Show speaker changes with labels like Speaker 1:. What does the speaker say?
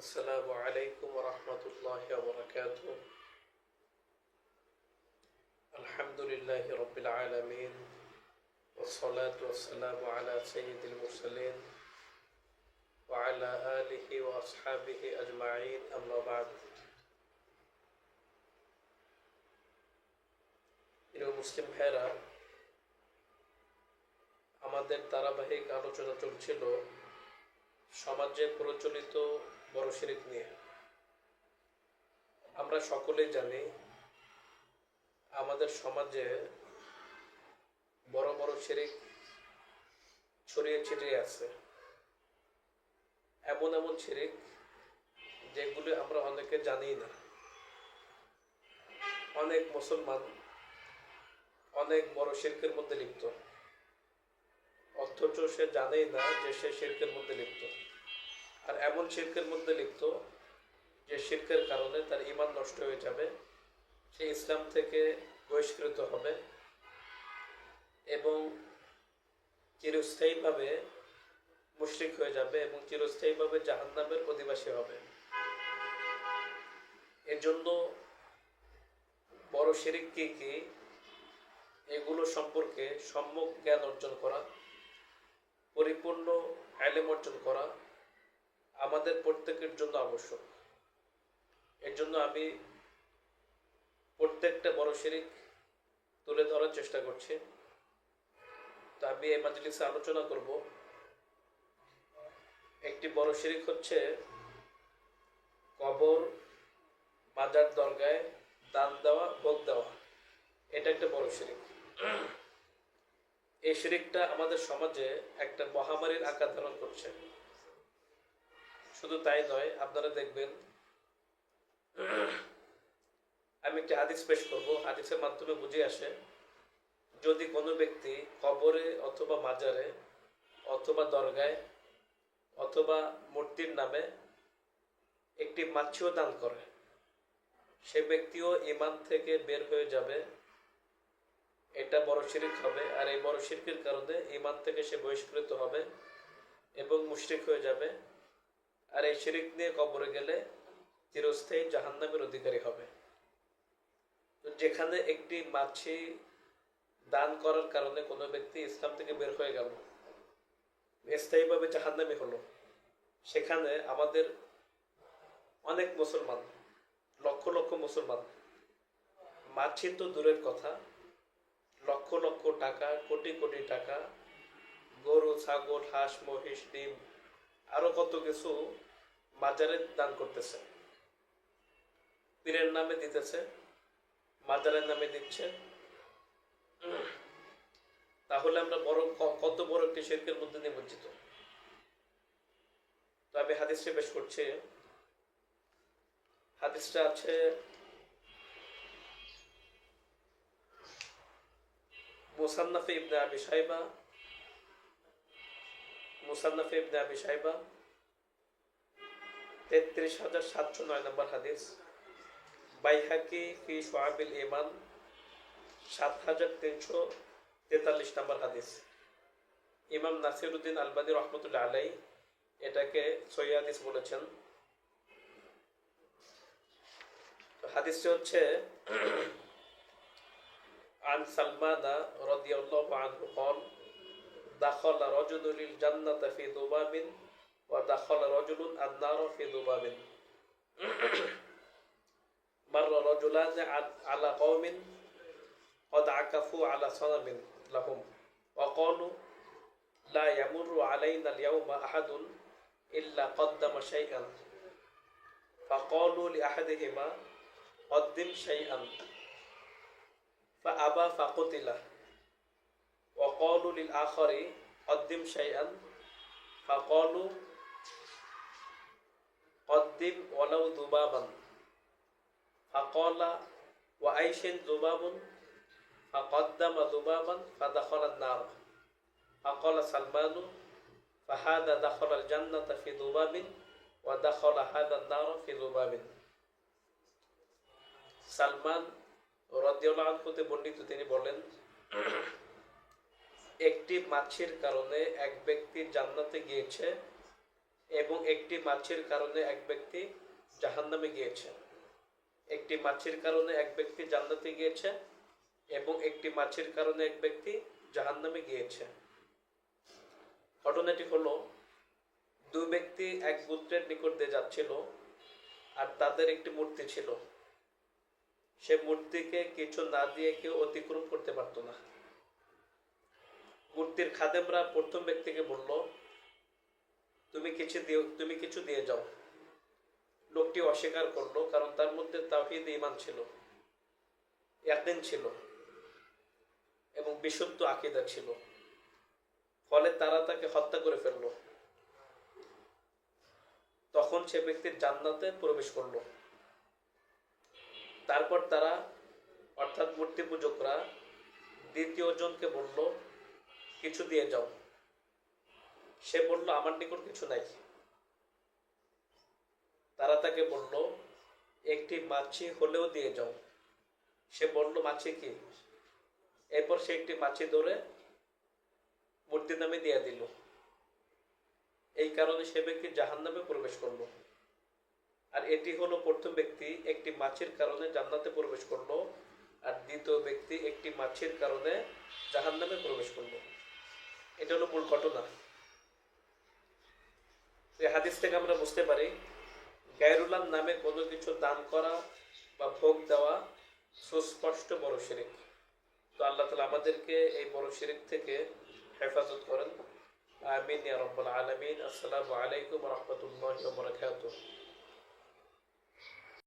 Speaker 1: السلام عليكم ورحمة الله وبركاته الحمد لله رب العالمين والصلاة والسلام على سيد المرسلين وعلى آله وأصحابه أجمعين أما بعد প্রিয় মুসলিম ভাইরা আমাদের ধারাবাহিক আলোচনা চলছিল সমাজে প্রচলিত বড় শিরিক নিয়ে। আমরা সকলেই জানি আমাদের সমাজে বড় বড় শিরিক ছড়িয়ে ছিটিয়ে আছে। এমন এমন শিরিক যেগুলি আমরা অনেকে জানি না। অনেক মুসলমান অনেক বড় শিল্পের মধ্যে লিপ্ত। অথচ সে জানেই না যে সে শিল্পের মধ্যে লিপ্ত। আর এমন শিল্পের মধ্যে লিপ্ত যে শিল্পের কারণে তার ইমান নষ্ট হয়ে যাবে, সে ইসলাম থেকে বহিষ্কৃত হবে এবং চিরস্থায়ীভাবে মুশরিক হয়ে যাবে এবং চিরস্থায়ীভাবে জাহান্নামের অধিবাসী হবে। এর জন্য বড় শিরিক কি কি? এগুলো সম্পর্কে সম্যক জ্ঞান অর্জন করা, পরিপূর্ণ আইলেম অর্জন করা আমাদের প্রত্যেকের জন্য আবশ্যক। এর জন্য আমি প্রত্যেকটা বড় শিরিক তুলে ধরার চেষ্টা করছি। তো আমি এই মাজলিসে আলোচনা করব। একটি বড় শিরিক হচ্ছে কবর, মাজার দরগায় দান দেওয়া, ভোগ দেওয়া। এটা একটা বড় শিরিক। এই শিরিকটা আমাদের সমাজে একটা মহামারীর আকার ধারণ করছে। শুধু তাই নয়, আপনারা দেখবেন, আমি একটি হাদিস পেশ করব। হাদিসের মাধ্যমে বুঝে আসে, যদি কোনো ব্যক্তি কবরে অথবা মাজারে অথবা দরগায় অথবা মূর্তির নামে একটি মাছিও দান করে, সে ব্যক্তিও ইমান থেকে বের হয়ে যাবে, এটা বড় শিরিক হবে। আর এই বড় শিরকের কারণে ইমান থেকে সে বহিষ্কৃত হবে এবং মুশরিক হয়ে যাবে। আর এই শিরিক নিয়ে কবরে গেলে চিরস্থায়ী জাহান্নামের অধিকারী হবে। যেখানে একটি মাছি দান করার কারণে কোনো ব্যক্তি ইসলাম থেকে বের হয়ে গেল, স্থায়ীভাবে জাহান্নামি হলো, সেখানে আমাদের অনেক মুসলমান, লক্ষ লক্ষ মুসলমান, মাছি তো দূরের কথা, লক্ষ লক্ষ টাকা, কোটি কোটি টাকা, গরু, ছাগল, হাঁস, মহিষ, ডিম আরও কত কিছু মাজারে দান করতেছে। পীরের নামে দিতেছে, মাজারের নামে দিচ্ছে। তাহলে আমরা বড় কত বড় একটি শিল্পের মধ্যে নিমজ্জিত তো আমি হাদিসটি পেশ করছি। হাদিসটা আছে মুসান্নাফে ইবনে আবি সাইবা মুসান্নাফে ইবনে আবি সাইবা তেত্রিশ হাজার সাতশো নয় নম্বর হাদিস বাইহাকি ফি সোয়াবিল ইমান সাত হাজার তিনশো তেতাল্লিশ নম্বর হাদিস ইমাম নাসিরুদ্দিন আলবানী রহমতুল্লাহ আলাই এটাকে সহি হাদিস বলেছেন তো হাদিসটি হচ্ছে عن سلمان رضي الله عنه قال دخل رجل الجنة في ذباب ودخل رجل النار في ذباب مر رجلان عن- على قوم قد عكفوا على صنم لهم وقالوا لا يمر علينا اليوم أحد إلا قدم شيئا فقالوا لأحدهما قدم شيئا فأبى فقتل وقالوا للآخر قدم شيئا فقالوا قدم ولو ذبابا فقال وأيش ذباب فقدم ذبابا فدخل النار فقال سلمان فهذا دخل الجنة في ذباب ودخل هذا النار في ذباب সালমান রদিউল্লাহ আনহুতে বর্ণিত তিনি বলেন একটি মাছির কারণে এক ব্যক্তি জান্নাতে গিয়েছে এবং একটি মাছির কারণে এক ব্যক্তি জাহান্নামে গিয়েছে। একটি মাছির কারণে এক ব্যক্তি জান্নাতে গিয়েছে এবং একটি মাছির কারণে এক ব্যক্তি জাহান্নামে গিয়েছে। ঘটনাটি হলো, দুই ব্যক্তি এক পুত্রের নিকট দিয়ে যাচ্ছিল আর তাদের একটি মূর্তি ছিল। সে মূর্তিকে কিছু না দিয়ে কেউ অতিক্রম করতে পারতো না। মূর্তির খাদেমরা প্রথম ব্যক্তিকে বলল, তুমি কিছু দিও, তুমি কিছু দিয়ে যাও। লোকটি অস্বীকার করল, কারণ তার মধ্যে তাওহিদ ইমান ছিল, একদিন ছিল, এবং বিশুদ্ধ আকিদা ছিল। ফলে তারা তাকে হত্যা করে ফেলল। তখন সে ব্যক্তির জান্নাতে প্রবেশ করল। তারপর তারা, অর্থাৎ মূর্তি পূজকরা দ্বিতীয় জনকে বলল কিছু দিয়ে যাও। সে বলল, আমার নিকট কিছু নাই। তারা তাকে বলল, একটি মাছি হলেও দিয়ে যাও। সে বলল, মাছি কি? এরপর সে একটি মাছি ধরে মূর্তি নামে দিয়ে দিল। এই কারণে সে ব্যক্তি জাহান নামে প্রবেশ করল। আর এটি হলো প্রথম ব্যক্তি একটি মাছির কারণে জান্নাতে প্রবেশ করল, আর দ্বিতীয় ব্যক্তি একটি মাছির কারণে জাহান নামে প্রবেশ করল। এটা হলো মূল ঘটনা। এই হাদিস থেকে আমরা বুঝতে পারি, গায়রুল্লাহ নামে কোনো কিছু দান করা বা ভোগ দেওয়া সুস্পষ্ট বড় শিরিক। তো আল্লাহ তালা আমাদেরকে এই বড় শিরিক থেকে হেফাজত করেন। আমিন আলামিন। আসসালামু আলাইকুম রহমতুল্লাহ বরকাতুহ।